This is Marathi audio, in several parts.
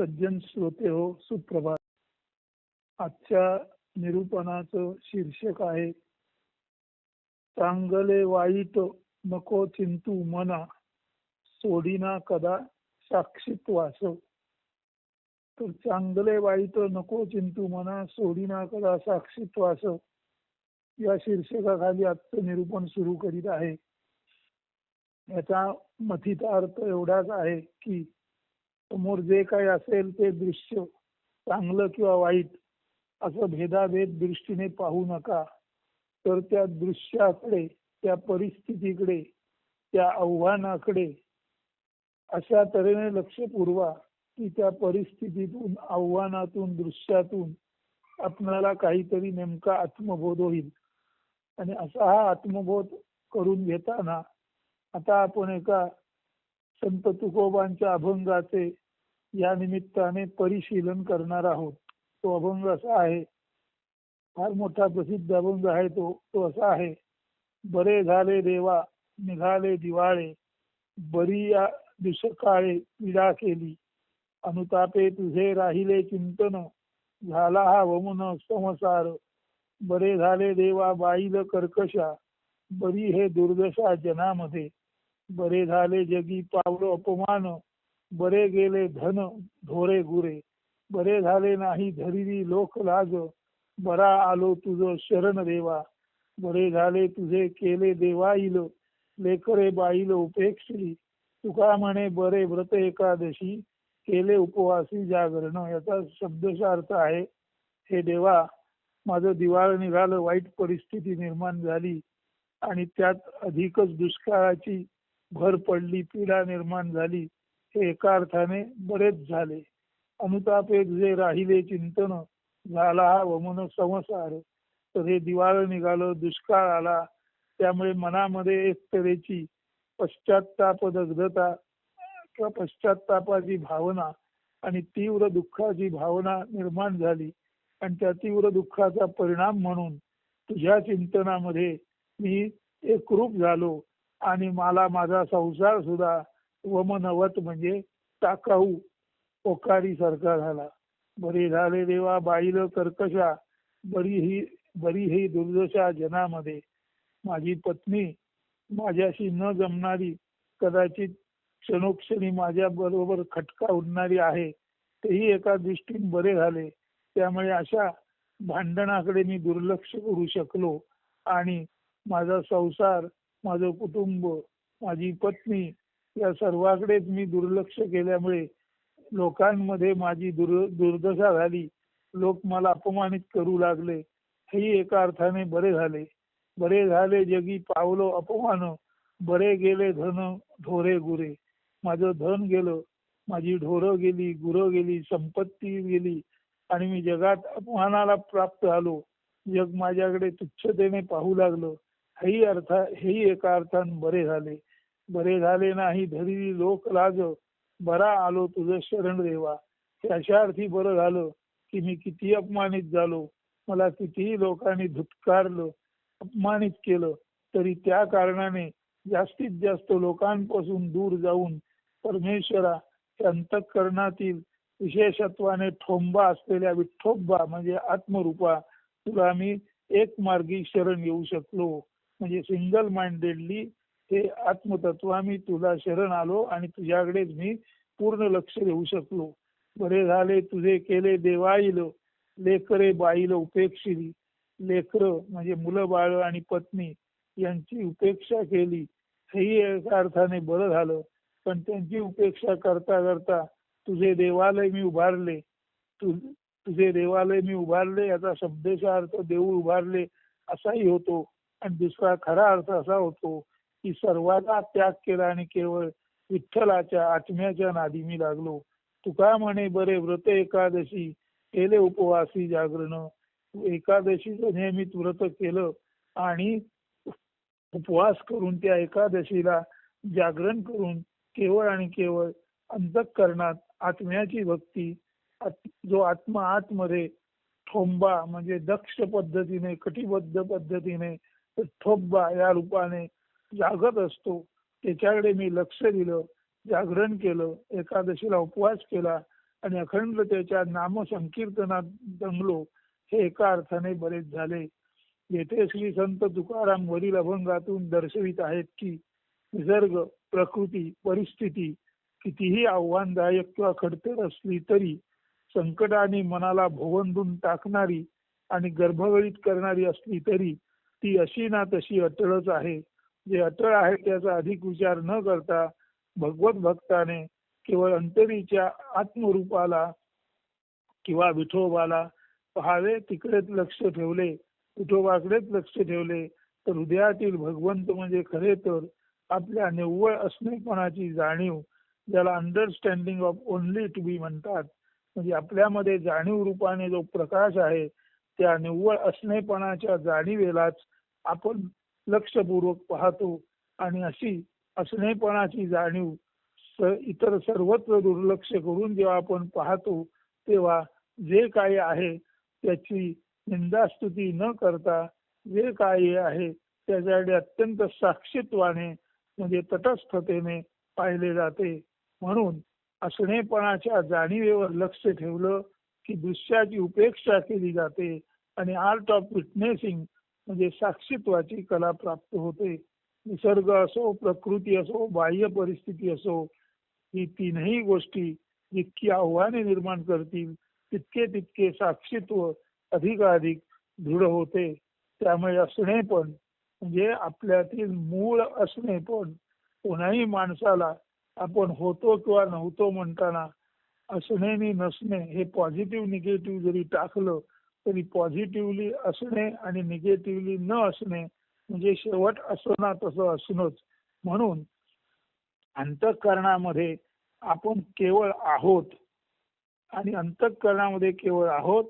सज्जन श्रोते हो सुप्रभात. आजच्या निरूपणाचं शीर्षक आहे चांगले वाईट नको चिंतू मना सोडीना कदा साक्षीत वास. तर चांगले वाईट नको चिंतू मना सोडीना कदा साक्षीत वास या शीर्षकाखाली आजचं निरूपण सुरू करीत आहे. याचा मथित अर्थ एवढाच आहे की समोर जे काही असेल ते दृश्य चांगलं किंवा वाईट असं भेदाभेद दृष्टीने पाहू नका. तर त्या दृश्याकडे त्या परिस्थितीकडे त्या आव्हानाकडे अशा तऱ्हेने लक्ष पुरवा की त्या परिस्थितीतून आव्हानातून दृश्यातून आपणाला काहीतरी नेमका आत्मबोध होईल. आणि असा हा आत्मबोध करून घेताना आता आपण एका संत तुकोबांच्या अभंगाचे या निमित्ताने परिशीलन करणार आहोत. तो अभंग असा आहे फार मोठा प्रसिद्ध अभंग आहे तो तो असा आहे बरे झाले देवा निघाले दिवाळे बरी या दुष्काळे पीडा केली अनुतापे तुझे राहिले चिंतन झाला हा वमुन संसार बरे झाले देवा बाईल कर्कशा बरी हे दुर्दशा जनामध्ये बरे झाले जगी पावलो अपमान बरे गेले धन ढोरे गुरे. बरे झाले नाही धरिली लोक लाज बरा आलो तुझ शरण देवा बरे झाले तुझे केले देवाईल लेकरे बाईल उपेक्षली. तुका म्हणे बरे व्रत एकादशी केले उपवासी जागरण. याचा शब्दशा अर्थ आहे हे देवा माझं दिवाळ निघालं वाईट परिस्थिती निर्माण झाली आणि त्यात अधिकच दुष्काळाची भर पडली पीडा निर्माण झाली हे एका अर्थाने बरेच झाले. अनुताप एक जे राहिले चिंतन झाला हा वमन संसार. तर हे दिवाळ निघालं दुष्काळ आला. त्यामुळे मनामध्ये एक तऱ्हेची पश्चाताप दग्धता किंवा पश्चातापाची भावना आणि तीव्र दुःखाची भावना निर्माण झाली. आणि त्या तीव्र दुःखाचा परिणाम म्हणून तुझ्या चिंतनामध्ये मी एकरूप झालो. आणि मला माझा संसार सुद्धा वमनवत म्हणजे टाकाऊ ओकारी सारखा झाला. बरी झाले देवा बाईल कर्कशा बरी ही बरी ही दुर्दशा जनामध्ये. माझी पत्नी माझ्याशी न जमणारी कदाचित क्षणोक्षणी माझ्या बरोबर खटका उडणारी आहे. तेही एका दृष्टीने बरे झाले. त्यामुळे अशा भांडणाकडे मी दुर्लक्ष करू शकलो आणि माझा संसार माझं कुटुंब माझी पत्नी या सर्वाकडेच मी दुर्लक्ष केल्यामुळे लोकांमध्ये माझी दुर् दुर्दशा झाली. लोक मला अपमानित करू लागले. हेही एका अर्थाने बरे झाले. बरे झाले जगी पावलो अपमान. बरे गेले धन ढोरे गुरे. माझं धन गेलं. माझी ढोरं गेली गुरं गेली संपत्ती गेली. आणि मी जगात अपमानाला प्राप्त झालो. जग माझ्याकडे तुच्छतेने पाहू लागलं. हेही अर्थ हेही एका अर्थान बरे झाले. बरे झाले नाही धरी लोक लाज. बरा आलो तुझं शरण देवा. हे अशा अर्थी बरं झालं की मी किती अपमानित झालो. मला कितीही लोकांनी धुतकारलं अपमानित केलं तरी त्या कारणाने जास्तीत जास्त लोकांपासून दूर जाऊन परमेश्वरा अंतःकरणातील विशेषत्वाने ठोंबा असलेल्या विठ्ठोबा म्हणजे आत्मरूपा तुला मी एक मार्गी शरण येऊ शकलो. म्हणजे सिंगल माइंडेडली हे आत्मतत्वा मी तुला शरण आलो आणि तुझ्याकडेच मी पूर्ण लक्ष देऊ शकलो. बरे झाले तुझे केले देवाईल. लेकरे बाईल उपेक्षिली. लेकर म्हणजे मुलं बाळ आणि पत्नी यांची उपेक्षा केली. हेही एका अर्थाने बरं झालं. पण त्यांची उपेक्षा करता करता तुझे देवालय मी उभारले. तु तुझे देवालय मी उभारले याचा शब्देचा अर्थ देऊळ उभारले असाही होतो. आणि दुसरा खरा अर्थ असा होतो की सर्वांना त्याग केला आणि केवळ विठ्ठलाच्या आत्म्याच्या नादी मी लागलो. तुका म्हणे बरे व्रत एकादशी केले उपवासी जागरण. एकादशीचं नियमित व्रत केलं आणि उपवास करून त्या एकादशीला जागरण करून केवळ आणि केवळ अंतःकरणात आत्म्याची भक्ती जो आत्मा आतमध्ये ठोंबा म्हणजे दक्ष पद्धतीने कटिबद्ध पद्धतीने ठोब्बा या रूपाने जागत असतो. त्याच्याकडे मी लक्ष दिलं जागरण केलं एकादशीला उपवास केला आणि अखंड त्याच्या नामसंकीर्तनात दंगलो हे एका अर्थाने बरेच झाले. येथे श्री संत तुकाराम वरील अभंगातून दर्शवित आहेत की निसर्ग प्रकृती परिस्थिती कितीही आव्हानदायक किंवा खडतर असली तरी संकटाने मनाला भोवंदून टाकणारी आणि गर्भगळीत करणारी असली तरी ती अशी ना तशी अटळच आहे. जे अटळ आहे त्याचा अधिक विचार न करता भगवत भक्ताने केवळ अंतरीच्या आत्मरूपाला किंवा विठोबाला पहावे तिकडेच लक्ष ठेवले विठोबाकडेच लक्ष ठेवले तर हृदयातील भगवंत म्हणजे खरे तर आपल्या निव्वळ असणेपणाची जाणीव ज्याला understanding of only to be म्हणतात. म्हणजे आपल्यामध्ये जाणीव रूपाने जो प्रकाश आहे त्या निव्वळ असणेपणाच्या जाणीवेलाच आपण लक्षपूर्वक पाहतो आणि अशी असणेपणाची जाणीव इतर सर्वत्र दुर्लक्ष करून जेव्हा आपण पाहतो तेव्हा जे काय आहे त्याची निंदास्तुती न करता जे काय आहे त्याच्याकडे अत्यंत साक्षीत्वाने म्हणजे तटस्थतेने पाहिले जाते. म्हणून असणेपणाच्या जाणीवेवर लक्ष ठेवलं की दृश्याची उपेक्षा केली जाते. आणि आर्ट ऑफ विटनेसिंग म्हणजे साक्षीत्वाची कला प्राप्त होते. निसर्ग असो प्रकृती असो बाह्य परिस्थिती असो ही तीनही गोष्टी जितकी आव्हाने निर्माण करतील तितके तितके साक्षीत्व अधिकाधिक दृढ होते. त्यामुळे असणे पण म्हणजे आपल्यातील मूळ असणे पण कोणाही माणसाला आपण होतो किंवा नव्हतो म्हणताना असणे आणि नसणे हे पॉझिटिव्ह निगेटिव्ह जरी टाकलं तरी पॉझिटिव्हली असणे आणि निगेटिव्हली न असणे म्हणजे शेवट असो ना तसं असणंच म्हणून अंतःकरणामध्ये आपण केवळ आहोत आणि अंतःकरणामध्ये केवळ आहोत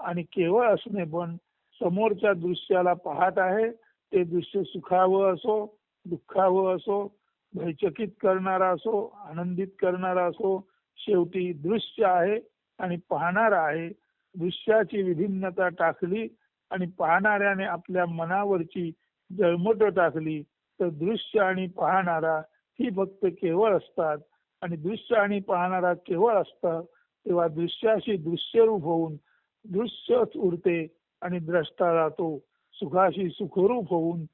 आणि केवळ असणे पण समोरच्या दृश्याला पाहत आहे ते दृश्य सुखावं असो दुःखावं असो भयचकित करणारा असो आनंदित करणारा असो शेवटी दृश्य आहे आणि पाहणारा आहे. दृश्याची विभिन्नता टाकली आणि पाहणाऱ्याने आपल्या मनावरची जळमट टाकली तर दृश्य आणि पाहणारा ही फक्त केवळ असतात. आणि दृश्य आणि पाहणारा केवळ असतात तेव्हा दृश्याशी दृश्यरूप होऊन दृश्यच उरते आणि द्रष्टा जातो सुखाशी सुखरूप होऊन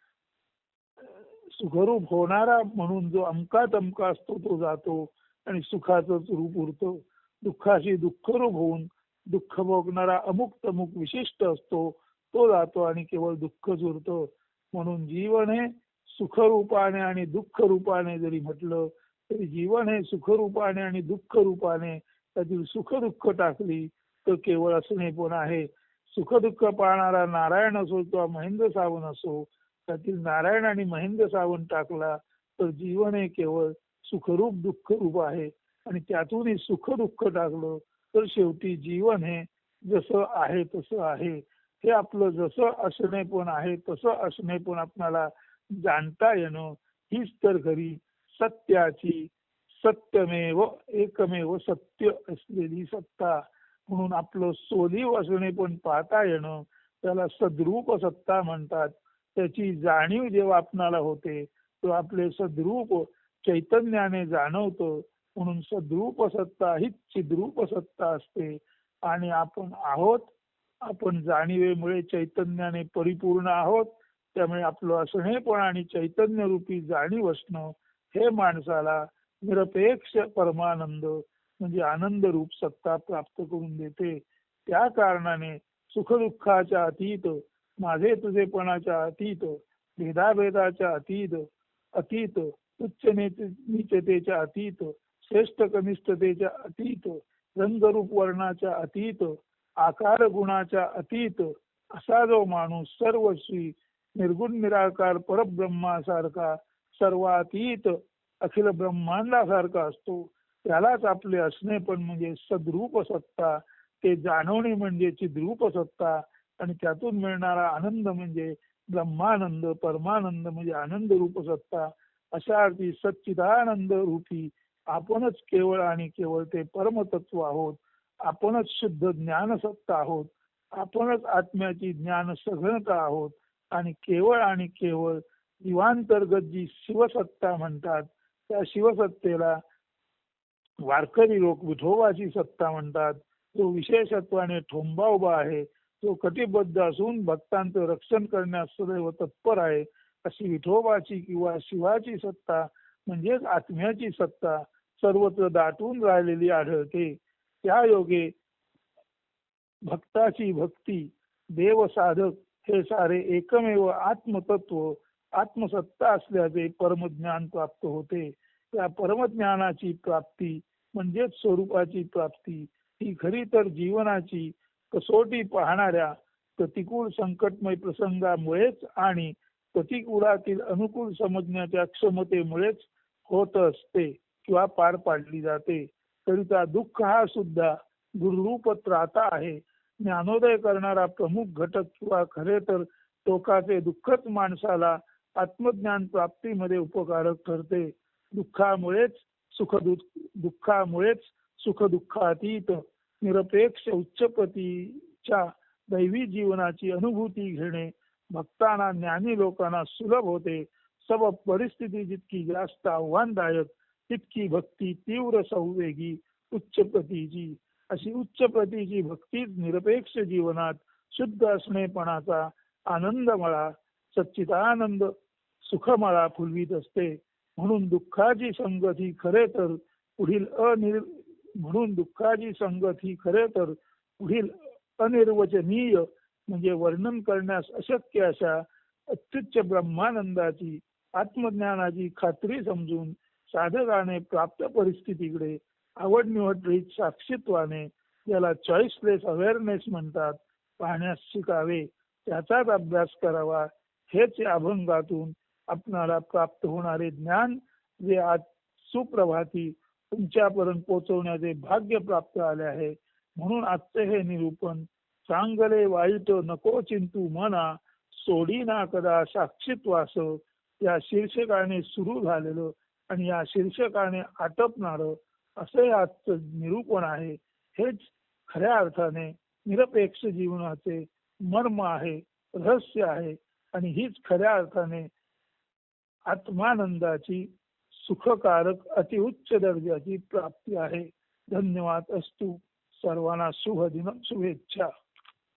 सुखरूप होणारा म्हणून जो अमका तमका असतो तो जातो आणि सुखाचंच रूप उरतो. दुःखाशी दुःखरूप होऊन दुःख भोगणारा अमुक तमुक विशिष्ट असतो तो जातो आणि केवळ दुःख जुरतो म्हणून जीवन हे सुखरूपाने आणि दुःख रूपाने जरी म्हटलं तरी जीवन हे सुखरूपाने आणि दुःख रूपाने त्यातील सुख दुःख टाकली तर केवळ असणे पण आहे. सुख दुःख पाहणारा नारायण असो किंवा महेंद्र सावंत असो त्यातील नारायण आणि महेंद्र सावंत टाकला तर जीवन हे केवळ सुखरूप दुःख रूप आहे. आणि त्यातूनही सुख दुःख टाकलं तर शेवटी जीवन हे जसं आहे तसं आहे. हे आपलं जसं असणे पण आहे तसं असणे पण आपणाला जाणता येणं हीच तर खरी सत्याची सत्यमेव एकमेव सत्य असलेली सत्ता. म्हणून आपलं सोलीव असणे पण पाहता येणं त्याला सद्रूप सत्ता म्हणतात. त्याची जाणीव जेव्हा आपणाला होते तेव्हा आपले सद्रूप चैतन्याने जाणवतं. म्हणून सद्रूप सत्ता ही चिद्रूप सत्ता असते. आणि आपण आहोत आपण जाणीवेमुळे चैतन्याने परिपूर्ण आहोत त्यामुळे आपलं असणे पण आणि चैतन्य रूपी जाणीव असणं हे माणसाला निरपेक्ष परमानंद म्हणजे आनंद रूप सत्ता प्राप्त करून देते. त्या कारणाने सुखदुःखाच्या अतीत माझे तुझेपणाच्या अतीत भेदाभेदाच्या अतीत अतीत उच्च नीचतेच्या अतीत श्रेष्ठ कनिष्ठतेच्या अतीत रंगरूप वर्णाच्या अतीत आकार गुणाच्या अतीत असा जो माणूस सर्वस्वी निर्गुण निराकार परब्रह्मासारखा सर्वातीत अखिल ब्रह्मांडासारखा असतो त्यालाच आपले असणे पण म्हणजे सद्रूप सत्ता ते जाणवणे म्हणजे चिद्रूप सत्ता आणि त्यातून मिळणारा आनंद म्हणजे ब्रह्मानंद परमानंद म्हणजे आनंद रूप सत्ता अशा अर्थी सच्चिदानंद रूपी आपणच केवळ आणि केवळ ते परमतत्व आहोत. आपणच शुद्ध ज्ञान सत्ता आहोत. आपणच आत्म्याची ज्ञान सघनता आहोत. आणि केवळ आणि केवळ दिवांतर्गत जी शिवसत्ता म्हणतात त्या शिवसत्तेला वारकरी लोक विठोबाची सत्ता म्हणतात. जो विशेषत्वाने ठोंबा उभा आहे तो कटिबद्ध असून भक्तांचं रक्षण करण्यास सदैव तत्पर आहे अशी विठोबाची किंवा शिवाची सत्ता म्हणजेच आत्म्याची सत्ता सर्वत्र दाटून राहिलेली आढळते. त्या योगे भक्ताची भक्ती देव साधक हे सारे एकमेव आत्मतत्व आत्मसत्ता असल्याचे परमज्ञान प्राप्त होते. त्या परमज्ञानाची प्राप्ती म्हणजेच स्वरूपाची प्राप्ती ही खरी तर जीवनाची कसोटी पाहणाऱ्या प्रतिकूल संकटमय प्रसंगामुळेच आणि प्रतिकूलातील अनुकूल समजण्याच्या क्षमतेमुळेच होत असते. किंवा पार पाडली जाते करिता दुःख हा सुद्धा गुरुरूप त्राता आहे. ज्ञानोदय करणारा प्रमुख घटक किंवा खरे तर टोकाचे दुःखच माणसाला आत्मज्ञान प्राप्तीमध्ये उपकारक ठरते. दुःखामुळेच सुख दुःखामुळेच सुख दुःखातीत निरपेक्ष उच्चपतीच्या दैवी जीवनाची अनुभूती घेणे भक्तांना ज्ञानी लोकांना सुलभ होते. सब परिस्थिती जितकी जास्त आव्हानदायक तितकी भक्ती तीव्र संवेगी उच्च प्रतीची. अशी उच्च प्रतीची भक्तीच निरपेक्ष जीवनात शुद्ध असणेपणाचा आनंदमळा सच्चिदानंद सुखमळा फुलवीत असते. म्हणून दुःखाची संगत ही खरे तर पुढील अनिर म्हणून दुःखाची संगत ही खरे तर पुढील अनिर्वचनीय म्हणजे वर्णन करण्यास अशक्य अशा अत्युच्च ब्रह्मानंदाची आत्मज्ञानाची खात्री समजून साधकाने प्राप्त परिस्थितीकडे आवड निवड रहित साक्षीत्वाने ज्याला चॉईसलेस अवेअरनेस म्हणतात पाहण्यास शिकावे. त्याचाच अभ्यास करावा. हेच या अभंगातून आपणाला प्राप्त होणारे ज्ञान जे आज सुप्रभाती तुमच्यापर्यंत पोहोचवण्याचे भाग्य प्राप्त आले आहे. म्हणून आजचे हे निरूपण चांगले वाईट नको चिंतू मना सोडी ना कदा साक्षीत्वास या शीर्षकाने सुरू झालेलं आणि या शीर्षकाने आटपणार असं आजचं निरूपण आहे. हेच खऱ्या अर्थाने निरपेक्ष जीवनाचे मर्म आहे रहस्य आहे आणि हीच खऱ्या अर्थाने आत्मानंदाची सुखकारक अतिउच्च दर्जाची प्राप्ती आहे. धन्यवाद असतो. सर्वांना शुभ दिन शुभेच्छा.